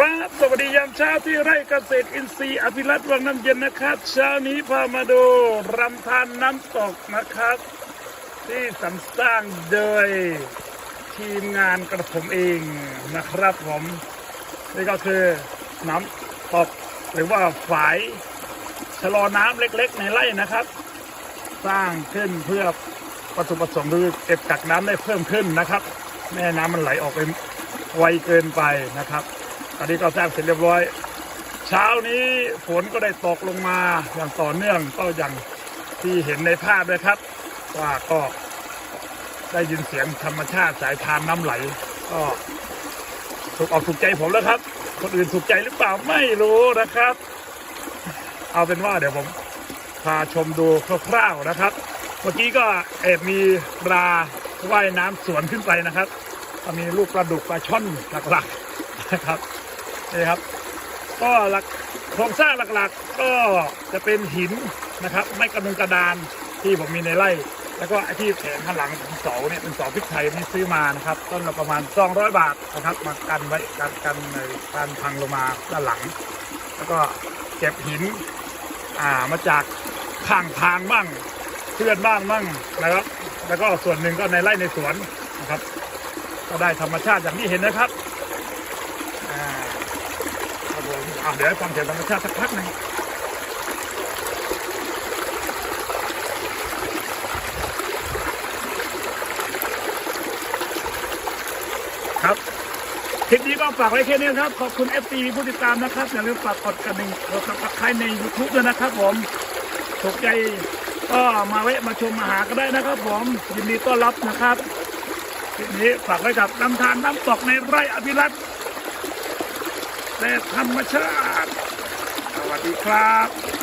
ครับ สวัสดียามเช้าที่ไร่เกษตรอินทรีย์อภิรัตน์วังน้ำเย็นนะครับเช้านี้พามาดูรำธารน้ำตกนะครับ ที่สรรสร้างโดยทีมงานกระผมเองนะครับผมนี่ก็คือน้ำตกหรือว่าฝายชะลอน้ำเล็กๆ ในไร่นะครับ สร้างขึ้นเพื่อวัตถุประสงค์คือเก็บกักน้ำได้เพิ่มขึ้นนะครับไม่น้ำมันไหลออกไปไวเกินไปนะครับ อนนี้ก็สร้างเสร็จเรียบร้อย เช้านี้ฝนก็ได้ตกลงมาอย่างต่อเนื่องก็อย่างที่เห็นในภาพเลยครับ ว่าก็ได้ยินเสียงธรรมชาติสายทานน้ำไหล ก็ถูกออกถูกใจผมแล้วครับ คนอื่นถูกใจหรือเปล่าไม่รู้นะครับ เอาเป็นว่าเดี๋ยวผมพาชมดูคร่าวๆนะครับ เมื่อกี้ก็แอบมีปลาว่ายน้ำสวนขึ้นไปนะครับมีลูกปลาดุกปลาช่อนหลักๆนะครับ นี่ครับ ก็หลักโครงสร้างหลักๆ ก็จะเป็นหินนะครับไม่กระดงกระดานที่ผมมีในไร่ แล้วก็ไอที่แผงข้างหลังของเสาเนี่ยเป็นเสาพริกไทยที่ซื้อมานะครับ ต้นละประมาณ 200 บาทนะครับมากันไว้กันกันในการพังลงมาด้านหลัง แล้วก็เก็บหินอ่ามาจากข้างทางบ้างเพื่อนบ้างบ้างนะครับแล้วก็ส่วนหนึ่งก็ในไร่ในสวนนะครับ ก็ได้ธรรมชาติอย่างที่เห็นนะครับ อ่าเดี๋ยวฟังเสียงธรรมชาติสักพักหนึ่งครับคลิปนี้ก็ฝากไว้แค่นี้ครับ ขอบคุณ f อผู้ติดตามนะครับ อย่าลืมฝากกดกระดิ่งกดซับสไครต์ใน YouTube ด้วยนะครับผมถูกใจก็มาแวะมาชมมาหาก็ได้นะครับผมยินดีต้อนรับนะครับคลิปนี้ฝากไว้กับน้ำทานน้ำตกในไร่อภิรัตน์ แต่ธรรมชาติ สวัสดีครับ